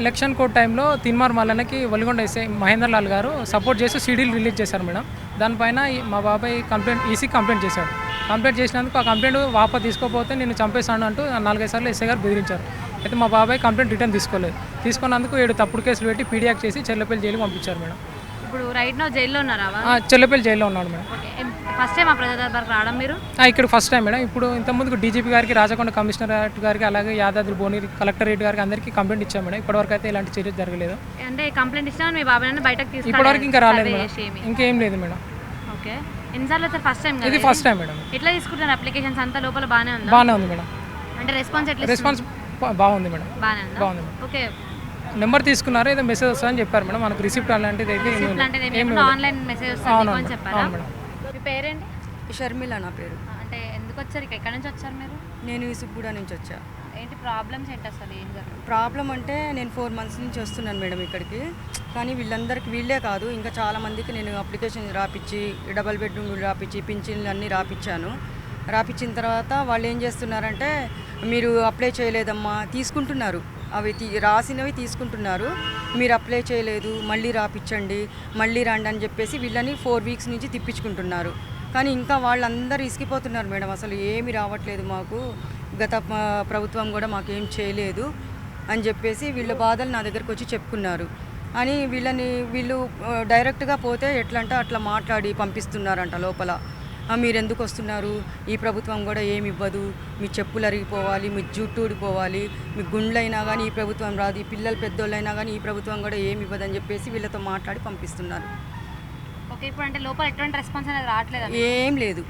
S15: ఎలక్షన్ కోడ్ టైంలో తిన్మార్ మల్లన్నకి ఒలిగొండ ఎస్ఐ మహేందర్ లాల్ గారు సపోర్ట్ చేసి సీడీలు రిలీజ్ చేశారు మేడం. దానిపైన మా బాబాయ్ కంప్లైంట్ ఈసీ కంప్లైంట్ చేశాడు. కంప్లైంట్ చేసినందుకు ఆ కంప్లైంట్ వాపా తీసుకోకపోతే నేను చంపేశాను అంటూ నాలుగైదు సార్లు ఎస్ఐ గారు బెదిరించారు. అయితే మా బాబాయ్ కంప్లైంట్ రిటర్న్ తీసుకోలేదు. తీసుకున్నందుకు ఏడు తప్పుడు కేసులు పెట్టి పీడియాక్ చేసి చెల్లపల్లి జైలు పంపించారు మేడం.
S1: ఇప్పుడు రైట్ నో జైల్లో ఉన్నారా
S15: చెల్లపల్లి జైల్లో ఉన్నాడు మేడం.
S1: ఫస్ట్ టైం ఆ ప్రజా దర్బార్కి రావడం మీరు?
S15: ఇక్కడ ఫస్ట్ టైం మేడం. ఇప్పుడు ఇంతకుముందు డీజీపీ గారికి రాజకొండ కమిషనరేట్ గారికి అలాగే యాదాద్రి భువనగిరి కలెక్టరేట్ గారికి అందరికీ కంప్లైంట్ ఇచ్చాం మేడం. ఇప్పటివరకు అయితే ఎలాంటి చర్య జరగలేదు.
S1: అంటే కంప్లైంట్ ఇచ్చినా మీ బాబాయ్ బయటకు తీసుకు
S15: ఇప్పటివరకు ఇంకా రాలేదు మేడం. ఇంకేం లేదు మేడం.
S1: ఓకే. ఎన్నిసార్లు వచ్చారు ఫస్ట్ టైం
S15: ఇది ఫస్ట్ టైం మేడం.
S1: ఎట్లా తీసుకుంటున్నారు? అప్లికేషన్స్ అంతా లోపల బాగానే ఉందా?
S15: బాగానే ఉంది మేడం.
S1: అంటే రెస్పాన్స్ ఎట్లా
S15: రెస్పాన్స్ బాగుంది మేడం.
S1: బాగానే ఉందా?
S15: బాగుంది మేడం.
S1: ఓకే.
S15: నెంబర్ తీసుకున్నారు? ఏదో మెసేజ్ వస్తుందని చెప్పారు మేడం. మనకు రిసిప్ట్ అలాంటిది అయితే.
S1: ఆన్లైన్ మెసేజ్ వస్తుంది చెప్పారా. మీ పేరేంటి?
S16: షర్మిల నా పేరు.
S1: అంటే ఎందుకు వచ్చారు? ఇక్కడ ఎక్కడి నుంచి వచ్చారు మీరు?
S16: నేను ఇసుగూడ నుంచి వచ్చా.
S1: ఏంటి ప్రాబ్లమ్స్ ఏంటి అసలు? ఏం జరుగుతుంది?
S16: ప్రాబ్లం అంటే నేను ఫోర్ మంత్స్ నుంచి వస్తున్నాను మేడం ఇక్కడికి. కానీ వీళ్ళందరికీ వీళ్ళే కాదు ఇంకా చాలా మందికి నేను అప్లికేషన్ రాపిచ్చి డబల్ బెడ్రూమ్ రాపిచ్చి పింఛన్లు అన్నీ రాపిచ్చాను. రాపిచ్చిన తర్వాత వాళ్ళు ఏం చేస్తున్నారంటే మీరు అప్లై చేయలేదమ్మా తీసుకుంటున్నారు. అవి తీ రాసినవి తీసుకుంటున్నారు. మీరు అప్లై చేయలేదు మళ్ళీ రాపిచ్చండి మళ్ళీ రండి అని చెప్పేసి వీళ్ళని ఫోర్ వీక్స్ నుంచి తిప్పించుకుంటున్నారు. కానీ ఇంకా వాళ్ళందరూ ఇసిగిపోతున్నారు మేడం. అసలు ఏమి రావట్లేదు మాకు. గత ప్రభుత్వం కూడా మాకేం చేయలేదు అని చెప్పేసి వీళ్ళ బాధలు నా దగ్గరకు వచ్చి చెప్పుకున్నారు. అని వీళ్ళని వీళ్ళు డైరెక్ట్గా పోతే ఎట్లంటే అట్లా మాట్లాడి పంపిస్తున్నారంట లోపల. మీరు ఎందుకు వస్తున్నారు? ఈ ప్రభుత్వం కూడా ఏమి ఇవ్వదు. మీ చెప్పులు అరిగిపోవాలి మీ జుట్టు ఊడిపోవాలి. మీ గుండ్లైనా కానీ ఈ ప్రభుత్వం రాదు. ఈ పిల్లలు పెద్దోళ్ళైనా కానీ ఈ ప్రభుత్వం కూడా ఏమి ఇవ్వదని చెప్పేసి వీళ్ళతో మాట్లాడి పంపిస్తున్నారు.
S1: ఓకే ఇప్పుడు అంటే లోపల ఎటువంటి రెస్పాన్స్ అనేది రావట్లేదు
S16: ఏం లేదు.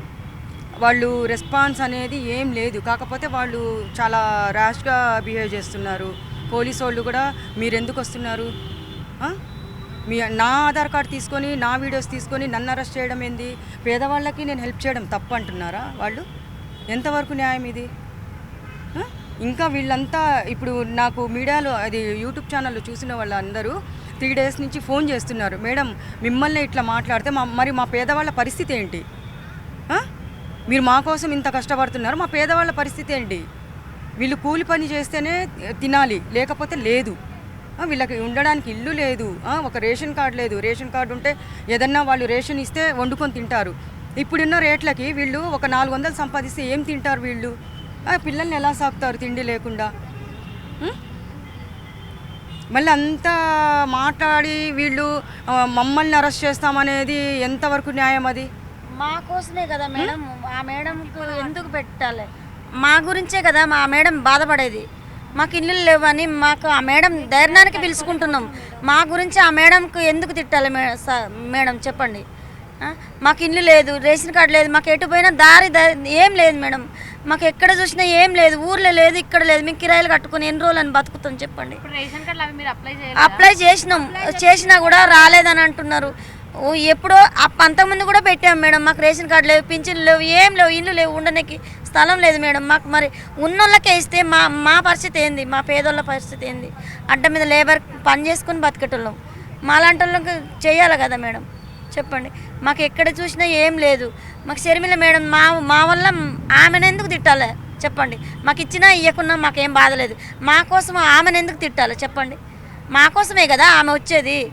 S16: వాళ్ళు రెస్పాన్స్ అనేది ఏం లేదు. కాకపోతే వాళ్ళు చాలా ర్యాష్గా బిహేవ్ చేస్తున్నారు. పోలీసు వాళ్ళు కూడా మీరు ఎందుకు వస్తున్నారు? మీ నా ఆధార్ కార్డ్ తీసుకొని నా వీడియోస్ తీసుకొని నన్ను అరెస్ట్ చేయడం ఏంది? పేదవాళ్ళకి నేను హెల్ప్ చేయడం తప్పు అంటున్నారా వాళ్ళు? ఎంతవరకు న్యాయం ఇది? ఇంకా వీళ్ళంతా ఇప్పుడు నాకు మీడియాలో అది యూట్యూబ్ ఛానల్లో చూసిన వాళ్ళందరూ త్రీ డేస్ నుంచి ఫోన్ చేస్తున్నారు. మేడం మిమ్మల్ని ఇట్లా మాట్లాడితే మా మరి మా పేదవాళ్ళ పరిస్థితి ఏంటి? మీరు మా కోసం ఇంత కష్టపడుతున్నారు మా పేదవాళ్ళ పరిస్థితి ఏంటి? వీళ్ళు కూలి పని చేస్తేనే తినాలి లేకపోతే లేదు. వీళ్ళకి ఉండడానికి ఇల్లు లేదు. ఒక రేషన్ కార్డు లేదు. రేషన్ కార్డు ఉంటే ఏదన్నా వాళ్ళు రేషన్ ఇస్తే వండుకొని తింటారు. ఇప్పుడున్న రేట్లకి వీళ్ళు ఒక నాలుగు వందలు సంపాదిస్తే ఏం తింటారు వీళ్ళు? పిల్లల్ని ఎలా సాకుతారు తిండి లేకుండా? మళ్ళీ అంతా మాట్లాడి వీళ్ళు మమ్మల్ని అరెస్ట్ చేస్తామనేది ఎంతవరకు న్యాయం అది?
S17: మా కోసమే కదా మేడం. ఆ మేడంకు ఎందుకు పెట్టాలి? మా గురించే కదా మా మేడం బాధపడేది. మాకు ఇల్లు లేవని మాకు ఆ మేడం ధైర్యానికి పిలుచుకుంటున్నాం. మా గురించి ఆ మేడంకు ఎందుకు తిట్టాలి మేడం చెప్పండి? మాకు ఇల్లు లేదు రేషన్ కార్డు లేదు మాకు ఎటు పోయినా దారి ఏం లేదు మేడం. మాకు ఎక్కడ చూసినా ఏం లేదు ఊర్లో లేదు ఇక్కడ లేదు. మేము కిరాయిలు కట్టుకుని ఎన్ని రోజులు అని బతుకుతాం చెప్పండి.
S1: అప్లై
S17: చేసినాం. చేసినా కూడా రాలేదని అంటున్నారు. ఎప్పుడో అప్ప- అంతకుముందు కూడా పెట్టాం మేడం. మాకు రేషన్ కార్డు లేవు పింఛన్లు లేవు ఏం లేవు ఇల్లు లేవు ఉండడానికి స్థలం లేదు మేడం. మాకు మరి ఉన్నోళ్ళకే ఇస్తే మా మా పరిస్థితి ఏంది? మా పేదోళ్ళ పరిస్థితి ఏంది? అడ్డ మీద లేబర్ పని చేసుకుని బతికేటోళ్ళం. మాలాంటి వాళ్ళకి చేయాలి కదా మేడం. చెప్పండి. మాకు ఎక్కడ చూసినా ఏం లేదు. మాకు షర్మిల మేడం మా మా వల్ల ఆమెను ఎందుకు తిట్టాలి? చెప్పండి. మాకు ఇచ్చినా ఇవ్వకున్నా మాకేం బాధ లేదు. మా కోసం ఆమెను ఎందుకు తిట్టాలి? చెప్పండి. మా కోసమే కదా ఆమె వచ్చేది.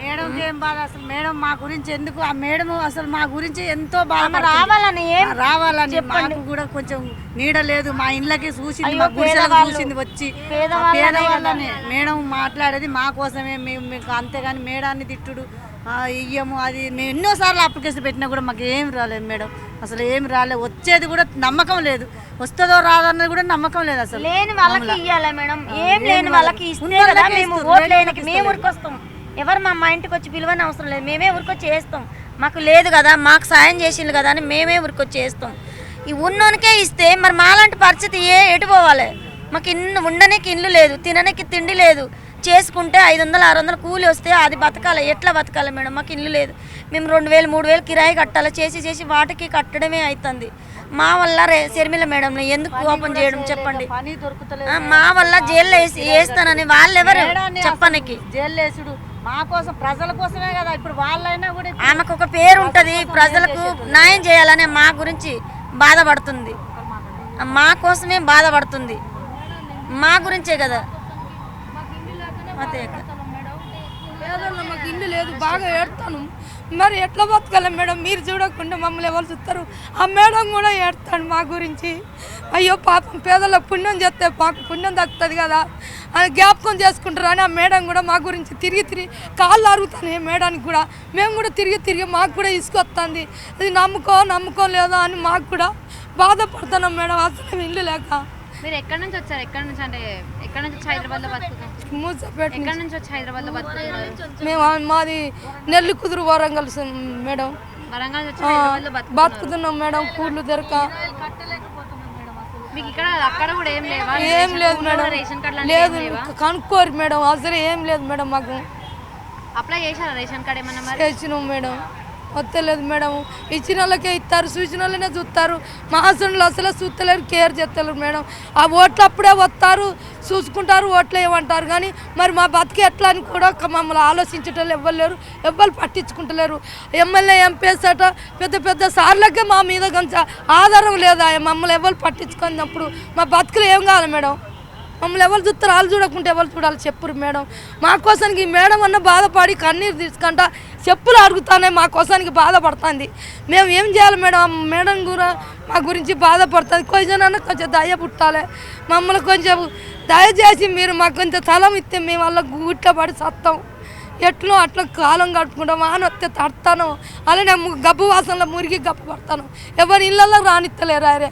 S18: మేడం ఏం బాధ? అసలు మేడం మా గురించి ఎందుకు? ఆ మేడం అసలు మా గురించి ఎంతో
S17: ఆమె రావాలని
S18: రావాలని. మాకు కూడా కొంచెం నీడ లేదు. మా ఇండ్లకి చూసింది మా గుడిసెలకు. చూసింది వచ్చి.
S17: పేదవాళ్ళనే
S18: మేడం మాట్లాడేది మా కోసమే. మేము మీకు అంతేగాని మేడాన్ని తిట్టుడు ఇయ్యము అది మేము ఎన్నోసార్లు అప్లికేషన్ పెట్టినా కూడా మాకు ఏం రాలేదు మేడం. అసలు ఏం రాలేదు వచ్చేది కూడా నమ్మకం లేదు. వస్తుందో రాదన్నది కూడా నమ్మకం లేదు అసలు.
S17: లేని వాళ్ళకి. ఇవ్వాలి మేడం? ఏం
S18: లేని
S17: వాళ్ళకి ఇస్తే మేము మేము ఎవరు మా మా ఇంటికి వచ్చి పిలువని అవసరం లేదు. మేమే ఊరికొచ్చి చేస్తాం. మాకు లేదు కదా మాకు సాయం చేసిండు కదా అని మేమే ఊరికొచ్చి చేస్తాం. ఈ ఉన్నోనికే ఇస్తే మరి మాలాంటి పరిస్థితి ఏ ఎటు పోవాలి? మాకు ఇన్ని ఉండడానికి ఇల్లు లేదు తినడానికి తిండి లేదు. చేసుకుంటే ఐదు వందలు ఆరు వందలు కూలి వస్తే అది బతకాలి. ఎట్లా బతకాలి మేడం? మాకు ఇల్లు లేదు. మేము రెండు వేలు మూడు వేలు కిరాయి కట్టాలి. చేసి చేసి వాటికి కట్టడమే అవుతుంది మా వల్ల రే శర్మిల మేడం ఎందుకు ఓపెన్ చేయడం చెప్పండి. మా వల్ల జైల్లో వేసి వేస్తానని వాళ్ళెవరు
S18: మేడాన్ని
S17: చెప్పనికి?
S18: అసలు జైలు వేసుడు. మా కోసం ప్రజల కోసమే కదా. ఇప్పుడు వాళ్ళైనా కూడా
S17: ఆమెకు ఒక పేరు ఉంటది. ప్రజలకు న్యాయం చేయాలనే మా గురించి బాధపడుతుంది. మా కోసమే బాధపడుతుంది. మా గురించే కదా. అదే
S19: మాకు ఇల్లు లేదు బాగా ఏడతాను. మరి ఎట్లా బతకాలి మేడం? మీరు చూడకుండా మమ్మల్ని ఎవరు చూస్తారు? ఆ మేడం కూడా ఏడతాడు మా గురించి. అయ్యో పాపం పేదలకు పుణ్యం చేస్తే పాపం పుణ్యం దక్కుతుంది కదా. అని జ్ఞాపకం చేసుకుంటారు అని ఆ మేడం కూడా మా గురించి తిరిగి తిరిగి కాళ్ళు అరుగుతాను ఏ మేడానికి కూడా. మేము కూడా తిరిగి తిరిగి మాకు కూడా ఇసుకొస్తుంది. అది నమ్ముకో నమ్ముకో లేదా అని మాకు కూడా బాధపడుతున్నాం మేడం. అసలు ఇల్లు లేక.
S1: మీరు ఎక్కడి నుంచి వచ్చారు? ఎక్కడి నుంచి అంటే ఎక్కడి నుంచి హైదరాబాద్లో బతుకుతారు
S19: మూసపేట
S1: ఎక్కడి నుంచి. వచ్చి హైదరాబాద్లో బతుకుతున్నారు?
S19: మేము మాది నెల్లి కుదురు వరంగల్ మేడం.
S1: వరంగల్ నుంచి
S19: ఆ,
S1: హైదరాబాద్లో బతుకుతున్నారు.
S19: బతుకుతున్నాం మేడం కూర్లు దొరక.
S1: మీకు ఇక్కడ అక్కడ కూడా ఏం లేవా?
S19: ఏం లేదు మేడం.
S1: రేషన్ కార్డు
S19: లేదు కనుక్కోరు మేడం. అసలు ఏం లేదు మేడం మాకు.
S1: అప్లై చేశారా రేషన్ కార్డు ఏమన్నా మరి?
S19: మేడం. వస్తలేదు మేడం. ఇచ్చిన వాళ్ళకే ఇస్తారు చూసిన వాళ్ళనే చూస్తారు మా అసలే అసలు చూస్తలేరు కేర్ చేస్తలేరు మేడం. ఆ ఓట్లు అప్పుడే వస్తారు చూసుకుంటారు ఓట్లు ఏమంటారు. కానీ మరి మా బతికి ఎట్లా అని కూడా మమ్మల్ని ఆలోచించటం ఎవ్వరు లేరు ఎవ్వరు పట్టించుకుంటలేరు. ఎమ్మెల్యే ఎంపీఎస్ అట పెద్ద పెద్ద సార్లకే మా మీద కొంచెం ఆధారం లేదా మమ్మల్ని ఎవరు పట్టించుకున్నప్పుడు మా బతుకులు ఏం కావాలి మేడం? మమ్మల్ని ఎవరు చూస్తారు? వాళ్ళు చూడకుంటే ఎవరు చూడాలి? చెప్పురు మేడం. మా కోసానికి ఈ మేడం అన్న బాధపడి కన్నీరు తీసుకుంటా చెప్పులు అడుగుతానే మా కోసానికి బాధపడుతుంది. మేము ఏం చేయాలి మేడం? మేడం కూడా మా గురించి బాధపడుతుంది. కొంచెం అన్న కొంచెం దయ పుట్టాలి. మమ్మల్ని కొంచెం దయచేసి మీరు మాకు కొంచెం స్థలం ఇస్తే మేము వాళ్ళ గుట్ల పడి సత్తాం. ఎట్లో అట్లా కాలం గడుపుకుంటాం వాన వస్తే తడతాను. అలానే గబ్బు వాసనలో మురిగి గబ్బు పడతాను. ఎవరి ఇళ్ళల్లో రానిత్తలేరు అరే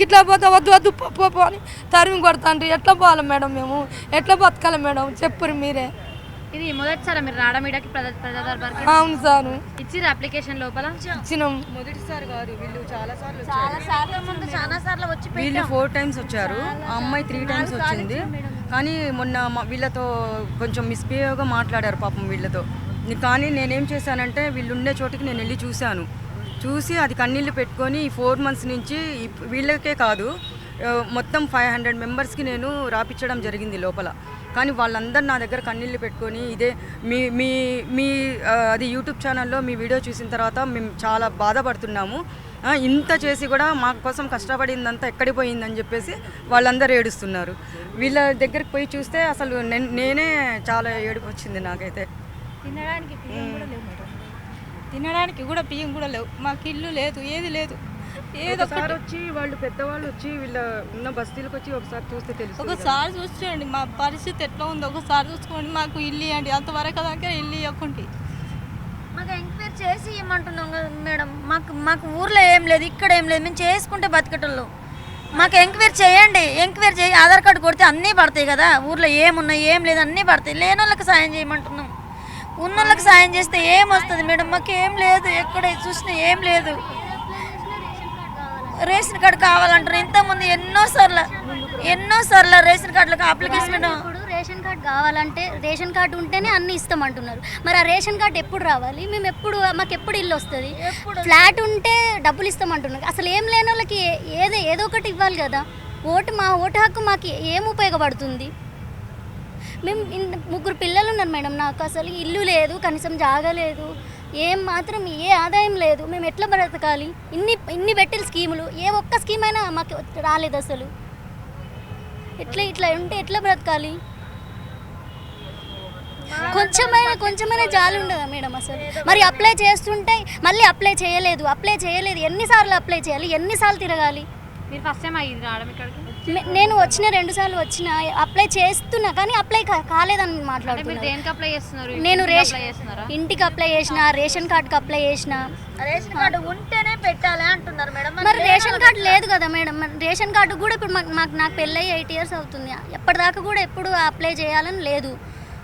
S19: గిట్లా పోతే వద్దు వద్దు పప్పు పో అని తరిమి కొడతాండ్రి. ఎట్లా పోవాలి మేడం మేము? ఎట్లా బతకాలి మేడం? చెప్పురు మీరే.
S1: ఇది మొదటిసారా మీరు రావడం మీడకి ప్రజా దర్బార్కి
S19: అవును సార్.
S1: ఇచ్చిర్రు అప్లికేషన్ లోపల?
S19: ఇచ్చినాం.
S16: మొదటిసారి కాదు వీళ్ళు చాలా సార్లు
S17: చాలా సార్లు ముందు చాలా సార్లు వచ్చి
S16: వీళ్ళు. ఫోర్ టైమ్స్ వచ్చారు. ఆ అమ్మాయి త్రీ టైమ్స్ వచ్చింది. కానీ మొన్న వీళ్ళతో కొంచెం మిస్బిహేవ్గా మాట్లాడారు పాపం వీళ్ళతో. కానీ నేనేం చేశానంటే వీళ్ళు ఉండే చోటికి నేను వెళ్ళి చూశాను. చూసి అది కన్నీళ్ళు పెట్టుకొని ఈ ఫోర్ మంత్స్ నుంచి వీళ్ళకే కాదు మొత్తం ఫైవ్ హండ్రెడ్ మెంబర్స్కి నేను రాపించడం జరిగింది లోపల. కానీ వాళ్ళందరూ నా దగ్గర కన్నీళ్ళు పెట్టుకొని ఇదే మీ మీ మీ అది యూట్యూబ్ ఛానల్లో మీ వీడియో చూసిన తర్వాత మేము చాలా బాధపడుతున్నాము. ఇంత చేసి కూడా మా కోసం కష్టపడిందంతా ఎక్కడికి పోయిందని చెప్పేసి వాళ్ళందరూ ఏడుస్తున్నారు. వీళ్ళ దగ్గరికి పోయి చూస్తే అసలు నేనే చాలా ఏడుపు వచ్చింది నాకైతే.
S19: తినడానికి తినడానికి కూడా బియ్యం కూడా లేవు. మాకు ఇల్లు లేదు ఏది లేదు.
S4: ఏదో
S16: ఒకసారి వచ్చి వాళ్ళు పెద్దవాళ్ళు వచ్చి వీళ్ళ ఉన్న బస్తీలకు వచ్చి ఒకసారి చూస్తే తెలుస్తుంది కదా.
S20: ఒకసారి చూసుకోండి మా పరిస్థితి ఎట్లా ఉందో ఒకసారి చూసుకోండి మాకు ఇల్లు ఇవ్వండి అంతవరకు దాకా ఇల్లు ఇవ్వకుండి
S17: మాకు ఎంక్వైరీ చేసి ఇవ్వమంటున్నాం కదా మేడం. మాకు మాకు ఊర్లో ఏం లేదు ఇక్కడ ఏం లేదు మేము చేసుకుంటే బతికేటోళ్ళు. మాకు ఎంక్వైరీ చేయండి ఎంక్వైరీ చేయి ఆధార్ కార్డు కొడితే అన్నీ పడతాయి కదా. ఊర్లో ఏమున్నాయి ఏం లేదు అన్నీ పడతాయి. లేని వాళ్ళకి సాయం చేయమంటున్నాం. ఉన్న వాళ్ళకి సాయం చేస్తే ఏం వస్తుంది మేడం? మాకు ఏం లేదు ఎక్కడ చూసినా ఏం లేదు. రేషన్ కార్డు కావాలంటారు. ఇంతకుముందు ఎన్నో సార్లు ఎన్నో సార్లు రేషన్ కార్డులకు అప్లికేషన్
S21: రేషన్ కార్డు కావాలంటే రేషన్ కార్డు ఉంటేనే అన్ని ఇస్తామంటున్నారు మరి ఆ రేషన్ కార్డు ఎప్పుడు రావాలి? మేము ఎప్పుడు మాకు ఎప్పుడు ఇల్లు వస్తుంది? ఫ్లాట్ ఉంటే డబ్బులు ఇస్తామంటున్నారు అసలు ఏం లేని వాళ్ళకి ఏదో ఏదో ఒకటి ఇవ్వాలి కదా. ఓటు మా ఓటు హక్కు మాకు ఏం ఉపయోగపడుతుంది? మేము ముగ్గురు పిల్లలు ఉన్నారు మేడం. నాకు అసలు ఇల్లు లేదు కనీసం జాగా లేదు. ఏం మాత్రం ఏ ఆదాయం లేదు. మేము ఎట్లా బ్రతకాలి? ఇన్ని ఇన్ని పెట్టిన స్కీములు ఏ ఒక్క స్కీమ్ అయినా మాకు రాలేదు అసలు. ఎట్లా ఇట్లా ఉంటే ఎట్లా బ్రతకాలి? కొంచెమైనా కొంచెమైనా జాలి ఉండదా మేడం అసలు? మరి అప్లై చేస్తుంటే మళ్ళీ అప్లై చేయలేదు అప్లై చేయలేదు. ఎన్నిసార్లు అప్లై చేయాలి? ఎన్నిసార్లు తిరగాలి?
S1: మీరు ఫస్ట్ టైం అయ్యింది రావడం ఇక్కడికి?
S21: నేను వచ్చిన రెండు సార్లు వచ్చిన అప్లై చేస్తున్నా కానీ అప్లై కాలేదని
S1: అంటే మీరు
S21: మాట్లాడుతున్నాను
S1: దేనికి అప్లై చేస్తున్నారు?
S21: నేను
S1: ఇంటికి
S21: రేషన్
S1: అప్లై చేస్తున్నారా?
S21: ఇంటికి అప్లై చేసిన రేషన్ కార్డుకి అప్లై చేసిన.
S17: రేషన్ కార్డు ఉంటేనే పెట్టాలి అంటున్నారు మేడం.
S21: మరి రేషన్ కార్డు లేదు కదా మేడం. మరి రేషన్ కార్డు కూడా ఇప్పుడు మాకు మాకు నాకు పెళ్ళై ఎయిట్ ఇయర్స్ అవుతుంది. ఎప్పటిదాకా కూడా ఎప్పుడు అప్లై చేయాలని లేదు.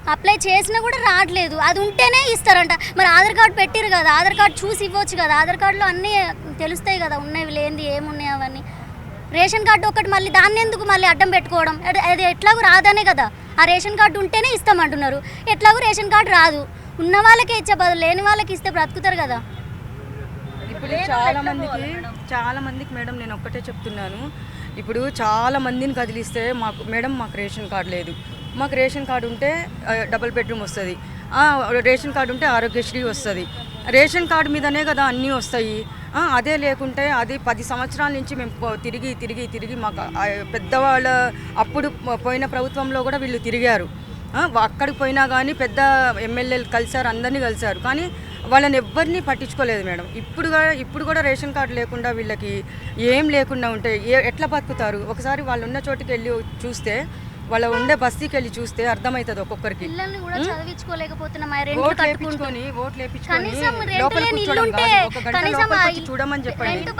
S21: అప్లై చేసినా కూడా రావట్లేదు. అది ఉంటేనే ఇస్తారంట. మరి ఆధార్ కార్డు పెట్టిరు కదా. ఆధార్ కార్డు చూసి ఇవ్వచ్చు కదా. ఆధార్ కార్డులో అన్నీ తెలుస్తాయి కదా. ఉన్నవి లేనిది ఏమున్నాయి అవన్నీ. రేషన్ కార్డు ఒకటి మళ్ళీ దాన్ని ఎందుకు మళ్ళీ అడ్డం పెట్టుకోవడం? అది- ఎట్లాగూ రాదనే కదా. ఆ రేషన్ కార్డు ఉంటేనే ఇస్తామంటున్నారు ఎట్లాగూ రేషన్ కార్డు రాదు. ఉన్న వాళ్ళకే ఇచ్చే బదులు లేని వాళ్ళకి ఇస్తే బ్రతుకుతారు కదా.
S16: ఇప్పుడు చాలా మందికి చాలా మందికి మేడం నేను ఒక్కటే చెప్తున్నాను. ఇప్పుడు చాలా మందిని కదిలిస్తే మాకు మేడం మాకు రేషన్ కార్డు లేదు. మాకు రేషన్ కార్డు ఉంటే డబుల్ బెడ్రూమ్ వస్తుంది. రేషన్ కార్డు ఉంటే ఆరోగ్యశ్రీ వస్తుంది. రేషన్ కార్డు మీదనే కదా అన్నీ వస్తాయి. అదే లేకుంటే అది పది సంవత్సరాల నుంచి మేము తిరిగి తిరిగి తిరిగి మాకు పెద్దవాళ్ళ అప్పుడు పోయిన ప్రభుత్వంలో కూడా వీళ్ళు తిరిగారు. అక్కడికి పోయినా కానీ పెద్ద ఎమ్మెల్యేలు కలిశారు అందరినీ కలిశారు. కానీ వాళ్ళని ఎవ్వరిని పట్టించుకోలేదు మేడం. ఇప్పుడు ఇప్పుడు కూడా రేషన్ కార్డు లేకుండా వీళ్ళకి ఏం లేకుండా ఉంటే ఏ ఎట్లా బతుకుతారు? ఒకసారి వాళ్ళు ఉన్న చోటుకి వెళ్ళి చూస్తే వాళ్ళ ఉండే బస్తీకి వెళ్ళి చూస్తే అర్థమవుతుంది ఒక్కొక్కరికి.
S21: పిల్లల్ని కూడా? చదివించుకోలేకపోతున్నాం.
S16: ఓట్లు వేపించుకొని ఓట్లు వేపించుకొని లోపల కాదు. ఒక గంట లోపలికి వచ్చి చూడమని చెప్పండి.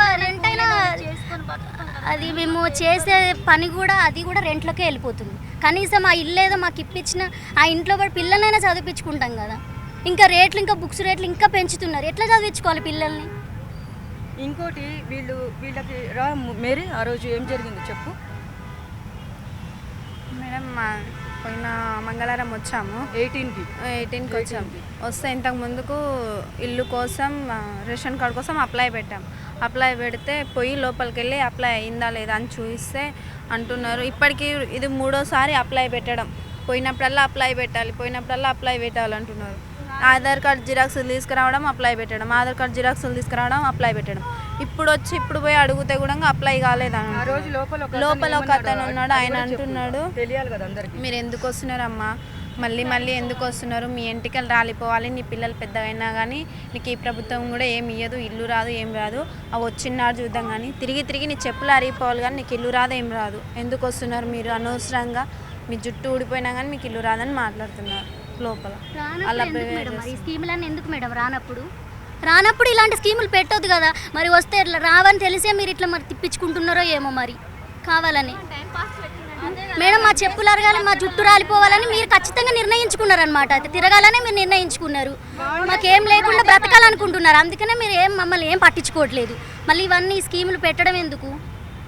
S21: అది మేము చేసే పని కూడా అది కూడా రెంట్లోకే వెళ్ళిపోతుంది. కనీసం ఆ ఇల్లు ఏదో మాకు ఇప్పించిన ఆ ఇంట్లో కూడా పిల్లలైనా చదివించుకుంటాం కదా. ఇంకా రేట్లు ఇంకా బుక్స్ రేట్లు ఇంకా పెంచుతున్నారు. ఎట్లా చదివించుకోవాలి పిల్లల్ని?
S16: ఇంకోటి వీళ్ళు వీళ్ళకి రా మేరీ ఆ రోజు ఏం జరిగింది చెప్పు.
S22: మేడం మా పోయిన మంగళవారం వచ్చాము.
S16: ఎయిటీన్కి?
S22: ఎయిటీన్కి వచ్చాము. వస్తే ఇంతకు ముందుకు ఇల్లు కోసం రేషన్ కార్డు కోసం అప్లై పెట్టాం. అప్లై పెడితే పోయి లోపలికి వెళ్ళి అప్లై అయిందా లేదా అని చూస్తే అంటున్నారు. ఇప్పటికీ ఇది మూడోసారి అప్లై పెట్టడం. పోయినప్పుడల్లా అప్లై పెట్టాలి పోయినప్పుడల్లా అప్లై పెట్టాలి అంటున్నారు. ఆధార్ కార్డ్ జిరాక్స్లు తీసుకురావడం అప్లై పెట్టడం. ఆధార్ కార్డ్ జిరాక్స్లు తీసుకురావడం అప్లై పెట్టడం. ఇప్పుడు వచ్చి ఇప్పుడు పోయి అడిగితే కూడా అప్లై కాలేదని
S16: ఆ రోజు లోపల ఒక అతను
S22: లోపల ఒక
S16: ఏమన్నాడు?
S22: అతను ఉన్నాడు ఆయన. అంటున్నాడు
S16: తెలియాలి కదా అందరికి.
S22: మీరు ఎందుకు వస్తున్నారమ్మా? మళ్ళీ మళ్ళీ ఎందుకు వస్తున్నారు? మీ ఎంటికలు రాలిపోవాలి నీ పిల్లలు పెద్దగైనా కానీ నీకు ఈ ప్రభుత్వం కూడా ఏం ఇయ్యదు ఇల్లు రాదు ఏం రాదు. అవి వచ్చినాడు చూద్దాం కానీ తిరిగి తిరిగి నీ చెప్పులు అరిగిపోవాలి కానీ నీకు ఇల్లు రాదు ఏం రాదు. ఎందుకు వస్తున్నారు మీరు? అనవసరంగా మీ జుట్టు ఊడిపోయినా కానీ మీకు ఇల్లు రాదని మాట్లాడుతున్నారు లోపల. అలా
S21: ఎందుకు మేడం రానప్పుడు? రానప్పుడు ఇలాంటి స్కీములు పెట్టొద్దు కదా. మరి వస్తే రావని తెలిసే మీరు ఇట్లా మరి తిప్పించుకుంటున్నారో ఏమో మరి. కావాలని. మేడం మా చెప్పులు అరగాలి మా జుట్టు రాలిపోవాలని మీరు ఖచ్చితంగా నిర్ణయించుకున్నారనమాట తిరగాలని మీరు నిర్ణయించుకున్నారు. మాకేం లేకుండా బ్రతకాలనుకుంటున్నారు. అందుకనే మీరు ఏం మమ్మల్ని ఏం పట్టించుకోవట్లేదు. మళ్ళీ ఇవన్నీ స్కీములు పెట్టడం ఎందుకు?